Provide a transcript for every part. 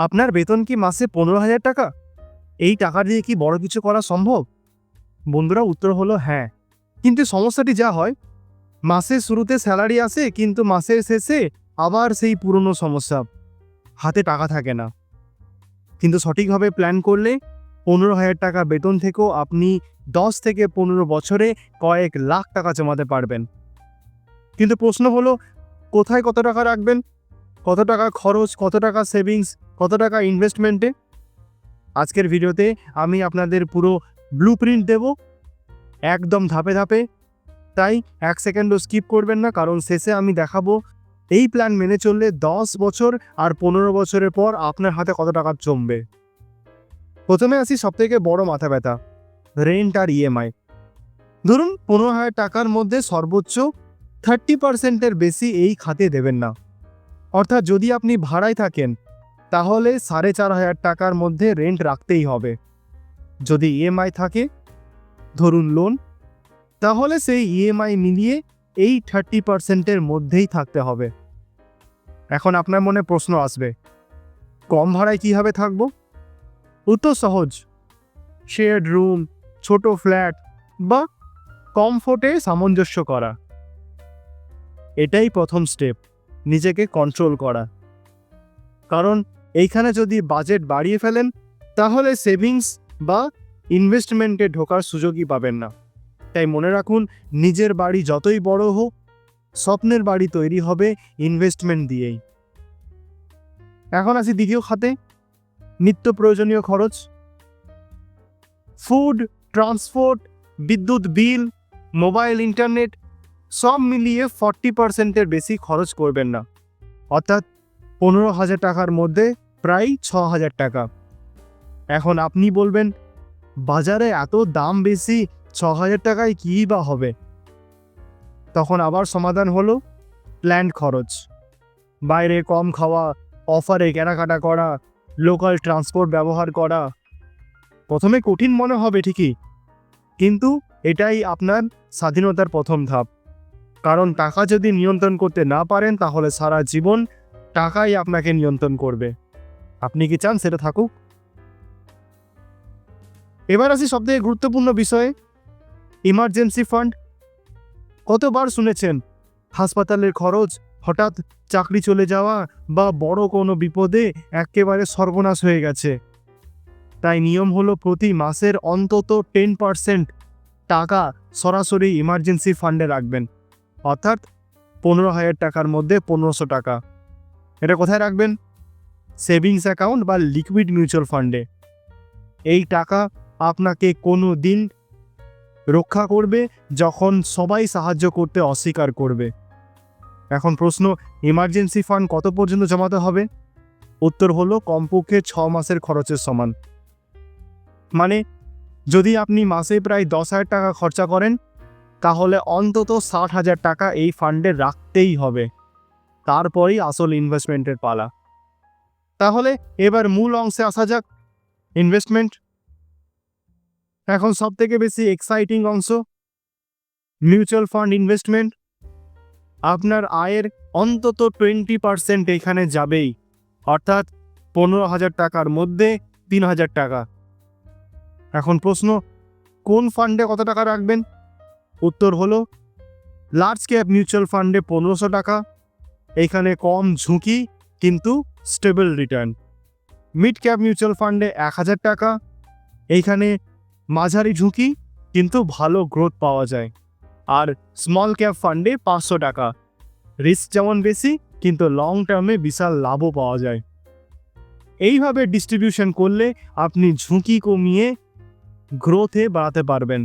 আপনার বেতন কি মাসে পনেরো হাজার টাকা? এই টাকা দিয়ে কি বড় কিছু করা সম্ভব? বন্ধুরা, উত্তর হলো হ্যাঁ। কিন্তু সমস্যাটি যা হয়, মাসের শুরুতে স্যালারি আসে, কিন্তু মাসের শেষে আবার সেই পুরনো সমস্যা। হাতে টাকা থাকে না। কিন্তু সঠিকভাবে প্ল্যান করলে পনেরো হাজার টাকা বেতন থেকেও আপনি দশ থেকে পনেরো বছরে কয়েক লাখ টাকা জমাতে পারবেন। কিন্তু প্রশ্ন হলো, কোথায় কত টাকা রাখবেন? কত টাকা খরচ? কত টাকা সেভিংস কত টাকা ইনভেস্টমেন্টে আজকের ভিডিওতে আমি আপনাদের পুরো ব্লু প্রিন্ট দেবো। একদম ধাপে ধাপে। তাই এক সেকেন্ডও স্কিপ করবেন না, কারণ শেষে আমি দেখাবো এই প্ল্যান মেনে চললে দশ বছর আর পনেরো বছরের পর আপনার হাতে কত টাকা জমবে। প্রথমে আসি সবথেকে বড় মাথা ব্যথা রেন্ট আর ইএমআই ধরুন পনেরো হাজার টাকার মধ্যে সর্বোচ্চ থার্টি পার্সেন্টের বেশি এই খাতে দেবেন না। অর্থাৎ যদি আপনি ভাড়ায় থাকেন তাহলে সাড়ে চার হাজার টাকার মধ্যে রেন্ট রাখতেই হবে। যদি ইএমআই থাকে, ধরুন লোন তাহলে সেই ইএমআই মিলিয়ে এই থার্টি পার্সেন্টের মধ্যেই থাকতে হবে। এখন আপনার মনে প্রশ্ন আসবে, কম ভাড়ায় কীভাবে থাকব? উত্তর সহজ। শেয়ার্ড রুম ছোট ফ্ল্যাট বা কমফোর্টে সামঞ্জস্য করা। এটাই প্রথম স্টেপ নিজেকে কন্ট্রোল করা। কারণ এইখানে যদি বাজেট বাড়িয়ে ফেলেন, তাহলে সেভিংস বা ইনভেস্টমেন্টে ঢোকার সুযোগই পাবেন না। তাই মনে রাখুন, নিজের বাড়ি যতই বড় হোক, স্বপ্নের বাড়ি তৈরি হবে ইনভেস্টমেন্ট দিয়েই। এখন আসি দ্বিতীয় খাতে, নিত্য প্রয়োজনীয় খরচ। ফুড ট্রান্সপোর্ট বিদ্যুৎ বিল মোবাইল ইন্টারনেট সব মিলিয়ে ফর্টি পার্সেন্টের বেশি খরচ করবেন না। অর্থাৎ পনেরো হাজার টাকার মধ্যে প্রায় ছ হাজার টাকা। এখন আপনি বলবেন, বাজারে এত দাম বেশি, ছ হাজার টাকায় কী বা হবে? তখন আবার সমাধান হলো প্ল্যান্ড খরচ। বাইরে কম খাওয়া, অফারে কেনাকাটা করা, লোকাল ট্রান্সপোর্ট ব্যবহার করা। প্রথমে কঠিন মনে হবে ঠিকই, কিন্তু এটাই আপনার স্বাধীনতার প্রথম ধাপ। কারণ টাকা যদি নিয়ন্ত্রণ করতে না পারেন, তাহলে সারা জীবন টাকাই আপনাকে নিয়ন্ত্রণ করবে। আপনি কি চান সেটা থাকুক? এবার আসি সবথেকে গুরুত্বপূর্ণ বিষয়ে। Emergency fund. কতবার শুনেছেন, হাসপাতালের খরচ, হঠাৎ চাকরি চলে যাওয়া বা বড় কোনো বিপদে একেবারে সর্বনাশ হয়ে গেছে। তাই নিয়ম হলো প্রতি মাসের অন্তত টেন পার্সেন্ট টাকা সরাসরি ইমার্জেন্সি ফান্ডে রাখবেন। অর্থাৎ পনেরো হাজার টাকার মধ্যে পনেরোশো টাকা। এটা কোথায় রাখবেন? সেভিংস অ্যাকাউন্ট বা লিকুইড মিউচুয়াল ফান্ডে। এই টাকা আপনাকে কোনো দিন রক্ষা করবে, যখন সবাই সাহায্য করতে অস্বীকার করবে। এখন প্রশ্ন ইমার্জেন্সি ফান্ড কত পর্যন্ত জমাতে হবে? উত্তর হলো, কমপক্ষে ছ মাসের খরচের সমান। মানে যদি আপনি মাসে প্রায় দশ হাজার টাকা খরচা করেন, তাহলে অন্তত ষাট হাজার টাকা এই ফান্ডে রাখতেই হবে। তারপরেই আসল ইনভেস্টমেন্টের পালা। তাহলে এবার মূল অংশে আসা যাক। ইনভেস্টমেন্ট এখন সব থেকে বেশি এক্সাইটিং অংশ মিউচুয়াল ফান্ড ইনভেস্টমেন্ট আপনার আয়ের অন্তত টোয়েন্টি পার্সেন্ট এখানে যাবেই, অর্থাৎ পনেরো হাজার টাকার মধ্যে তিন হাজার টাকা। এখন প্রশ্ন, কোন ফান্ডে কত টাকা রাখবেন? উত্তর হলো লার্জ ক্যাপ মিউচুয়াল ফান্ডে পনেরোশো টাকা এখানে কম ঝুঁকি, কিন্তু stable return mid cap mutual ফান্ডে এক হাজার টাকা, এইখানে মাঝারি ঝুঁকি, কিন্তু ভালো গ্রোথ পাওয়া যায়। আর স্মল ক্যাপ ফান্ডে পাঁচশো টাকা রিস্ক যেমন বেশি, কিন্তু লং টার্মে বিশাল লাভও পাওয়া যায়। এইভাবে ডিস্ট্রিবিউশন করলে আপনি ঝুঁকি কমিয়ে গ্রোথে বাড়াতে পারবেন।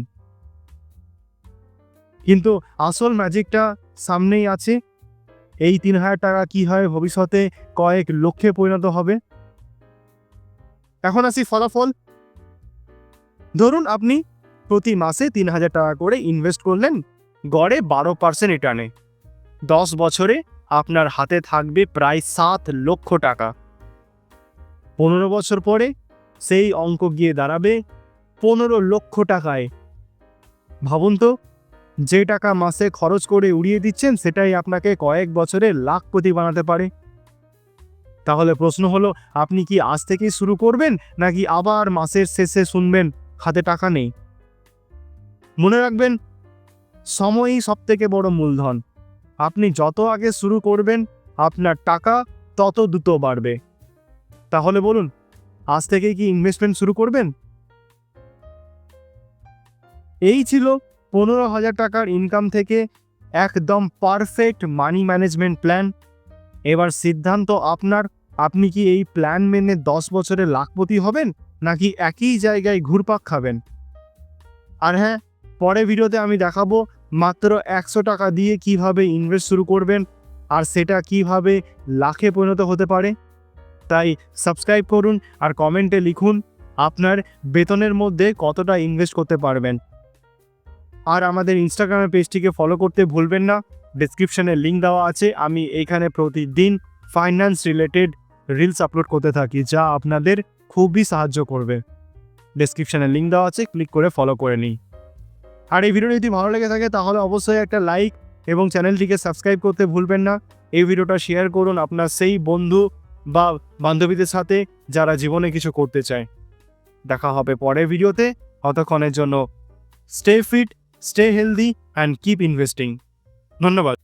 কিন্তু আসল ম্যাজিকটা সামনেই আছে এই তিন হাজার টাকা কি হয়? ভবিষ্যতে কয়েক লক্ষে পরিণত হবে। এখন আসি ফলাফল। ধরুন আপনি প্রতি মাসে তিন হাজার টাকা করে ইনভেস্ট করলেন গড়ে বারো পার্সেন্ট রিটার্নে দশ বছরে আপনার হাতে থাকবে প্রায় সাত লক্ষ টাকা। পনেরো বছর পরে সেই অঙ্ক গিয়ে দাঁড়াবে পনেরো লক্ষ টাকায়। ভাবুন তো যে টাকা মাসে খরচ করে উড়িয়ে দিচ্ছেন, সেটাই আপনাকে কয়েক বছরে লাখপতি বানাতে পারে। তাহলে প্রশ্ন হলো, আপনি কি আজ থেকেই শুরু করবেন, নাকি আবার মাসের শেষে শুনবেন, হাতে টাকা নেই? মনে রাখবেন, সময়ই সব থেকে বড় মূলধন। আপনি যত আগে শুরু করবেন, আপনার টাকা তত দ্রুত বাড়বে। তাহলে বলুন, আজ থেকেই কি ইনভেস্টমেন্ট শুরু করবেন? এই ছিল পনেরো হাজার টাকার ইনকাম থেকে একদম পারফেক্ট মানি ম্যানেজমেন্ট প্ল্যান এবার সিদ্ধান্ত আপনার, আপনি কি এই প্ল্যান মেনে দশ বছরে লাখপতি হবেন, নাকি একই জায়গায় ঘুরপাক খাবেন? আর হ্যাঁ পরে ভিডিওতে আমি দেখাবো মাত্র একশো টাকা দিয়ে কীভাবে ইনভেস্ট শুরু করবেন, আর সেটা কীভাবে লাখে পরিণত হতে পারে। তাই সাবস্ক্রাইব করুন আর কমেন্টে লিখুন আপনার বেতনের মধ্যে কতটা ইনভেস্ট করতে পারবেন। আর আমাদের ইনস্টাগ্রামের পেজটিকে ফলো করতে ভুলবেন না। ডিসক্রিপশনে লিঙ্ক দেওয়া আছে। আমি এইখানে প্রতিদিন ফাইন্যান্স রিলেটেড রিলস আপলোড করতে থাকি, যা আপনাদের খুবই সাহায্য করবে। ডিসক্রিপশনে লিঙ্ক দেওয়া আছে। ক্লিক করে ফলো করে নিই আর এই ভিডিও যদি ভালো লেগে থাকে, তাহলে অবশ্যই একটা লাইক এবং চ্যানেলটিকে সাবস্ক্রাইব করতে ভুলবেন না। এই ভিডিওটা শেয়ার করুন আপনার সেই বন্ধু বা বান্ধবীদের সাথে, যারা জীবনে কিছু করতে চায়। দেখা হবে পরের ভিডিওতে ততক্ষণের জন্য stay fit stay healthy and keep investing ধন্যবাদ